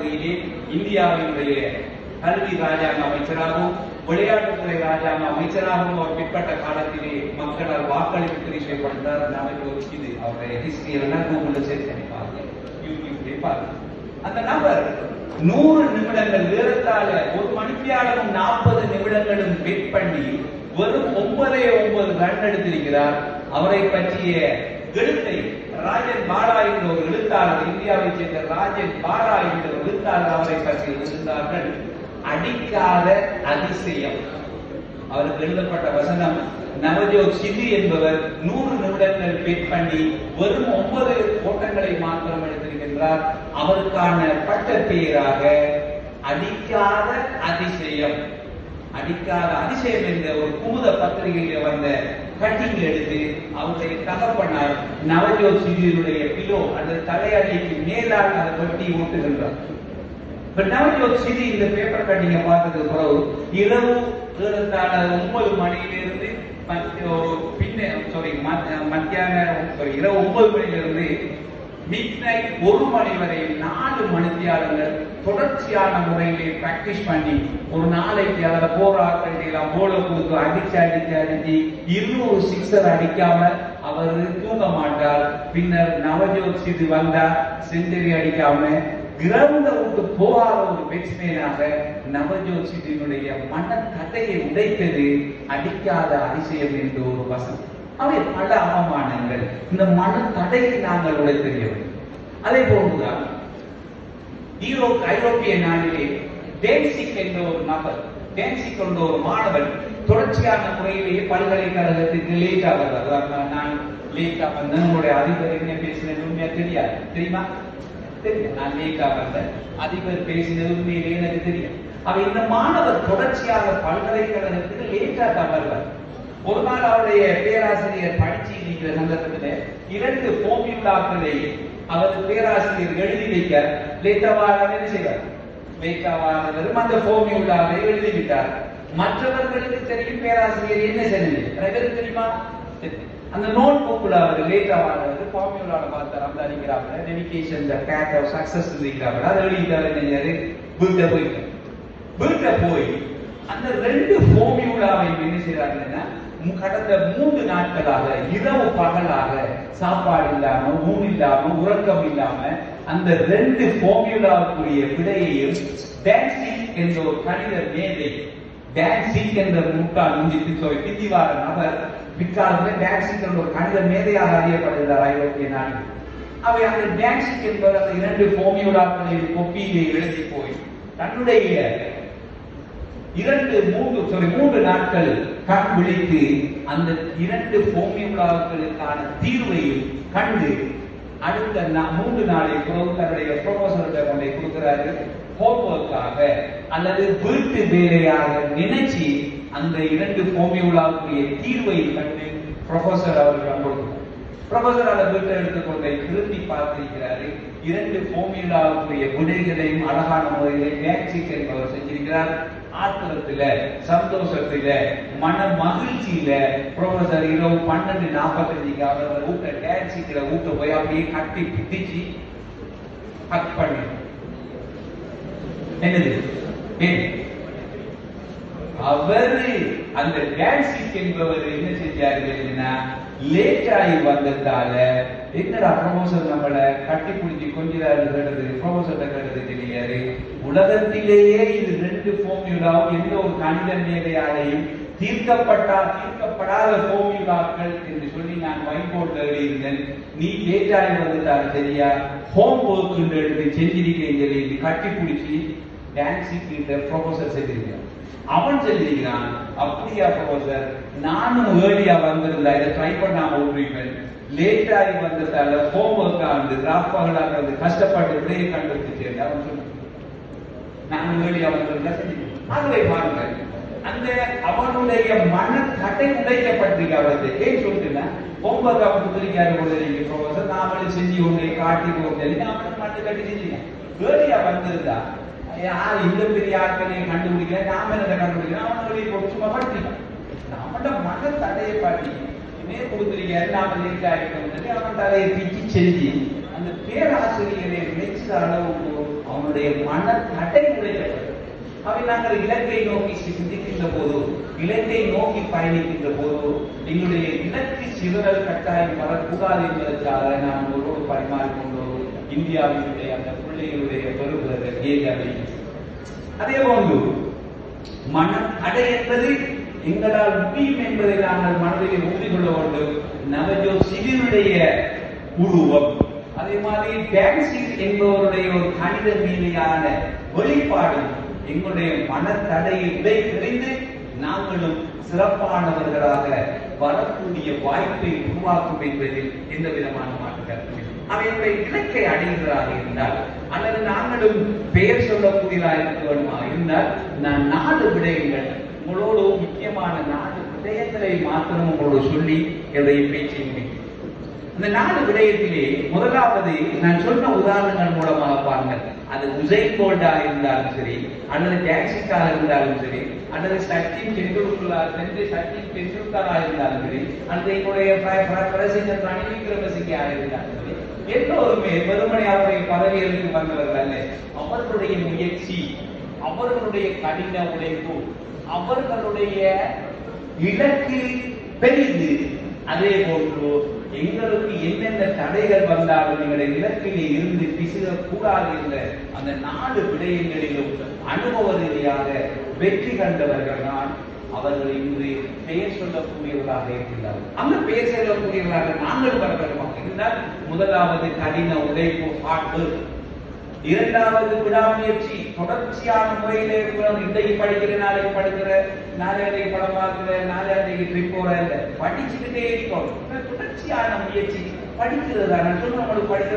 பகுதியிலே இந்தியாவினுடைய கல்வி ராஜாங்க அமைச்சராகவும் விளையாட்டுத்துறை ராஜாங்க அமைச்சராகவும் அவர் பிற்பட்ட காலத்திலே மக்களால் வாக்களிப்பு தெரிவு செய்யப்பட்டார் நமக்கு இது அவருடைய ஹிஸ்டரி எல்லாம் கூகுள்ல சேர்த்து பண்ணி பாருங்க யூடியூப்ல பாருங்க அந்த நபர் நூறு நிமிடங்கள் ஏறத்தாழ ஒரு மணித்தியாலும் நாற்பது நிமிடங்களும் பிட் பண்ணி வெறும் ஒன்பதே ஒன்பது ரன் எடுத்திருக்கிறார். அவரை பற்றிய எழுத்தை ராஜன் பாலா எழுத்தாளர் இந்தியாவைச் சேர்ந்த ராஜன் பாரா என்ற எழுத்தாளர் அவரை பற்றி எழுந்தார்கள் அடிக்காத அதிசயம். அவருக்கு எழுதப்பட்ட வசனம் நவஜோத் சிதி என்பவர் நூறு நிமிடங்கள் வெயிட் பண்ணி வெறும் ஒன்பது ஓட்டங்களை மாத்திரம் எடுத்திருக்கின்றார். அவருக்கான பட்ட பெயராக அடிக்காத அதிசயம். அடிக்காத அதிசயம் என்ற ஒரு குமுத பத்திரிகையில வந்த கட்டிங் எடுத்து அவருடைய தகப்பனார் நவஜோத் சிங்கினுடைய பிலோ அந்த தலையடிக்கு மேலாக அதை வெட்டி ஓட்டுகின்றார். இப்ப நவஜோத் சிதி இந்த பேப்பர் கட்டிங்க பார்த்ததுக்கு பிறகு இரவு இருந்தால ஒன்பது மணியிலிருந்து பின்ன சாரி மத்தியான சாரி இரவு ஒன்பது மணியிலிருந்து மிட் நைட் ஒரு மணி வரை நாலு மணித்தியாளர்கள் தொடர்ச்சியான முறையிலே பிராக்டிஸ் பண்ணி ஒரு நாளைக்கு அதில் போராட்டம் எல்லாம் போல கொடுத்து அடிச்சு அடிச்சு அடிச்சு இன்னொரு சிக்ஸர் அடிக்காம அவர் தூங்க மாட்டார். பின்னர் நவஜோத் சிது வந்தா செஞ்சரி அடிக்காம கிரவுண்டவுக்கு போகாத ஒரு பேட்ஸ்மேனாக நவஜோத் சிட்டினுடைய மன கதையை உடைத்தது அடிக்காத அதிசயம் என்று ஒரு வசனம். அவை பல அவமானங்கள். இந்த மன தடையை நாங்கள் உடைத்தெறிய வேண்டும் அதே போன்றுதான் ஈரோப் ஐரோப்பிய நாட்டிலே டேன்சிக் என்ற ஒரு நபர் டேன்சிக் என்ற ஒரு மாணவன் தொடர்ச்சியான முறையிலேயே பல்கலைக்கழகத்துக்கு லேட்டா வருவார் நான் லேட்டா வந்தேன் உங்களுடைய அதிபர் என்ன பேசினது உண்மையா தெரியாது. தெரியுமா? தெரியும் நான் லேட்டா வந்தேன் அதிபர் பேசினது உண்மையிலே எனக்கு தெரியும். அவ இந்த மாணவர் தொடர்ச்சியாக பல்கலைக்கழகத்துக்கு லேட்டா தான் வருவார் ஒரு நாள் அவருடைய பேராசிரியர் படிச்சு இருக்கிற சந்தர்ப்பத்தில் இரண்டு போமியுலாக்களை அவர் பேராசிரியர் எழுதி வைக்க லேட்டாவாக என்ன செய்வார்? லேட்டவாளரும் அந்த போமியுலாவை எழுதி விட்டார். மற்றவர்களுக்கு தெரியும் பேராசிரியர் என்ன செய்யணும் எனக்கு தெரியுமா? அந்த நோட் புக்ல அவர் லேட்டாவானவர் ஃபார்முலால பார்த்தார். அந்த அடிக்கிறாங்க dedication the back of success இருக்கிறாங்க அதை எழுதிட்டாரு என்ன வீட்டை போயிட்டு வீட்டை போய் அந்த ரெண்டு ஃபார்முலாவை என்ன செய்யறாங்கன்னா கடந்த மூன்று நாட்களாக இரவு பகலாக சாப்பாடு இல்லாம ஊன் இல்லாம உறக்கம் இல்லாம அந்த ரெண்டு ஃபார்முலாவுக்குரிய விடையையும் டான்சிங் என்ற ஒரு கணித மேதை டான்சிங் என்ற முட்டாள் முந்தித்து சொல்லி பிந்திவார நபர் பிற்காலத்தில் டான்சிங் என்ற ஒரு கணித மேதையாக அறியப்படுகிறார் ஐரோப்பிய நாடு அவை அந்த டான்சிங் என்பவர் அந்த இரண்டு ஃபார்முலாக்களின் கொப்பியிலே எழுதி போய் தன்னுடைய இரண்டு மூன்று சாரி மூன்று நாட்கள் கண் விழித்து அந்த இரண்டு ஃபார்முலாக்களுக்கான தீர்வையும் கண்டு அடுத்த நா- மூன்று நாளை பிறகு தன்னுடைய ப்ரொபோசர்கிட்ட கொண்டே கொடுக்கிறாரு. ஹோம்ஒர்க்காக அல்லது வீட்டு வேலையாக நினைச்சு அந்த இரண்டு ஃபார்முலாவுக்குரிய தீர்வை கண்டு ப்ரொஃபசர் அவர்கள் கொடுக்கிறார். ப்ரொஃபசர் அந்த வீட்டை எடுத்துக்கொண்டே திரும்பி பார்த்திருக்கிறாரு. இரண்டு ஃபார்முலாவுக்குரிய விடைகளையும் அழகான முறையிலே மேக்சிக் என்பவர் செஞ்சிருக்கிறார். ஆத்திரத்துல சந்தோஷத்துல மன மகிழ்ச்சியில ப்ரொஃபசர் இரவு பன்னெண்டு நாற்பத்தஞ்சுக்கு அவர் ஊட்ட டான்சிக்கிற ஊட்ட போய் அப்படியே கட்டி பிடிச்சு ஹக் பண்ணு என்னது? அவரு அந்த டான்சிக் என்பவர் என்ன செஞ்சாரு லேட் ஆகி வந்ததால என்னடா ப்ரொமோஷன் நம்மள கட்டி பிடிச்சி கொஞ்சிறாரு கேட்டது ப்ரொமோஷன் கேட்டது தெரியாது உலகத்திலேயே இது ரெண்டு ஃபார்முலாவும் எந்த ஒரு கணித மேலையாலையும் தீர்க்கப்பட்டா தீர்க்கப்படாத ஃபார்முலாக்கள் என்று சொல்லி நான் ஒயிட் போர்டில் எழுதியிருந்தேன். நீ லேட் ஆகி வந்துட்டாரு சரியா? ஹோம் ஒர்க் எடுத்து செஞ்சிருக்கேன் சொல்லி கட்டி பிடிச்சி டான்சிக்கு இந்த ப்ரொபோசல் செஞ்சிருக்கேன் அவன் சொல்லியிருக்கிறான் அப்படியா ப்ரொஃபசர் நானும் ஏர்லியா வந்திருந்தா இதை ட்ரை பண்ணாம விட்டுருப்பேன் லேட் ஆகி வந்ததால ஹோம் ஒர்க் ஆனது ராப்பகலாக வந்து கஷ்டப்பட்டு விடையை கண்டுபிடிச்சேன் அவன் சொன்னான் நானும் ஏர்லியா வந்திருந்தா செஞ்சுருப்பேன் ஆகவே பாருங்க அந்த அவனுடைய மன தடை உடைக்கப்பட்டிருக்கு அவருக்கு ஏன் சொல்லுங்க ஹோம் ஒர்க் அவன் கொடுத்துருக்காரு கொடுத்துருக்கீங்க ப்ரொஃபசர் நாமளும் செஞ்சு உங்களை காட்டி கொடுத்தேன் அவன் மட்டும் கட்டி செஞ்சீங்க ஏர்லியா வந்திருந்தா யார் இந்த பெரிய ஆட்களையும் கண்டுபிடிக்கல? நாம என்ன கண்டுபிடிக்கிறோம் அவன் வெளியே போட்டு சும்மா மன தடையை பாட்டி இமே கொடுத்துருக்காரு நாம லேட் அவன் தலையை பிச்சு செஞ்சு அந்த பேராசிரியரை மெச்சுற அளவுக்கு அவனுடைய மன தடை உடைக்கப்பட்டது அவை நாங்கள் இலக்கை நோக்கி சிந்திக்கின்ற போது இலக்கை நோக்கி பயணிக்கின்ற போது எங்களுடைய இலக்கு சிதறல் கட்டாயம் வரக்கூடாது என்பதற்காக நான் ஒருவோடு பரிமாறிக்கொண்டு இந்தியாவினுடைய அந்த பிள்ளைகளுடைய பெறுகிறது ஏகவை அதே போன்று மனம் அடை என்பது எங்களால் முடியும் என்பதை நாங்கள் மனதில் உறுதி கொள்ள வேண்டும். நவஜோ சிவினுடைய உருவம். அதே மாதிரி டான்சிங் என்பவருடைய ஒரு கணித மீதியான வெளிப்பாடு எங்களுடைய மனத்தடையை விடை தெரிந்து நாங்களும் சிறப்பானவர்களாக வரக்கூடிய வாய்ப்பை உருவாக்கும் என்பதில் எந்த விதமான மாற்று கருத்து இல்லை. அவர்களுடைய இலக்கை அடைகிறதாக இருந்தால் அல்லது நாங்களும் பெயர் சொல்லக்கூடியதாக இருக்க வேண்டுமா இருந்தால் நான் நாலு விடயங்கள் உங்களோடு முக்கியமான நாலு விடயங்களை மாத்திரம் உங்களோடு சொல்லி என்னுடைய பேச்சை முடிக்கிறேன் இந்த நாலு விடயத்திலே முதலாவது நான் சொன்ன உதாரணங்கள் மூலமாக பாருங்கள். அது உசைன் போல்டா இருந்தாலும் சரி அல்லது ஜாக்சிக்காக இருந்தாலும் சரி அல்லது சச்சின் டெண்டுல்கரா சென்று சச்சின் டெண்டுல்கரா இருந்தாலும் சரி அல்லது என்னுடைய பிரசிடன்ட் ரணில் விக்ரமசிங்கையாக இருந்தாலும் சரி எல்லோருமே வெறுமனை அவருடைய பதவிகளுக்கு வந்தவர்கள் அல்ல. அவர்களுடைய முயற்சி அவர்களுடைய கடின உழைப்பு அவர்களுடைய இலக்கு பெரிது. அதே போன்று எங்களுக்கு என்னென்ன தடைகள் வந்தாலும் எங்களுடைய இலக்கிலே இருந்து பிசுகூடாது என்ற அந்த நாலு விடயங்களிலும் அனுபவ ரீதியாக வெற்றி கண்டவர்கள் தான் அவர்கள் இன்று பெயர் சொல்லக்கூடியவர்களாக இருக்கிறார்கள். அந்த பெயர் சொல்லக்கூடியவர்களாக நாங்கள் வர இருந்தால் முதலாவது கடின உழைப்பு ஹார்ட் இரண்டாவது விடாமுயற்சி தொடர்ச்சியான முறையில இருக்கிறோம் இன்றைக்கு படிக்கிற நாளைக்கு படிக்கிற அன்றைக்கு படம் பார்க்கிற நாளைக்கு ட்ரிப் போற படிச்சுக்கிட்டே இருக்கோம். முயற்சி படிக்கிறது? தான் நான் சொல்ல நம்மளுக்கு படிக்கிற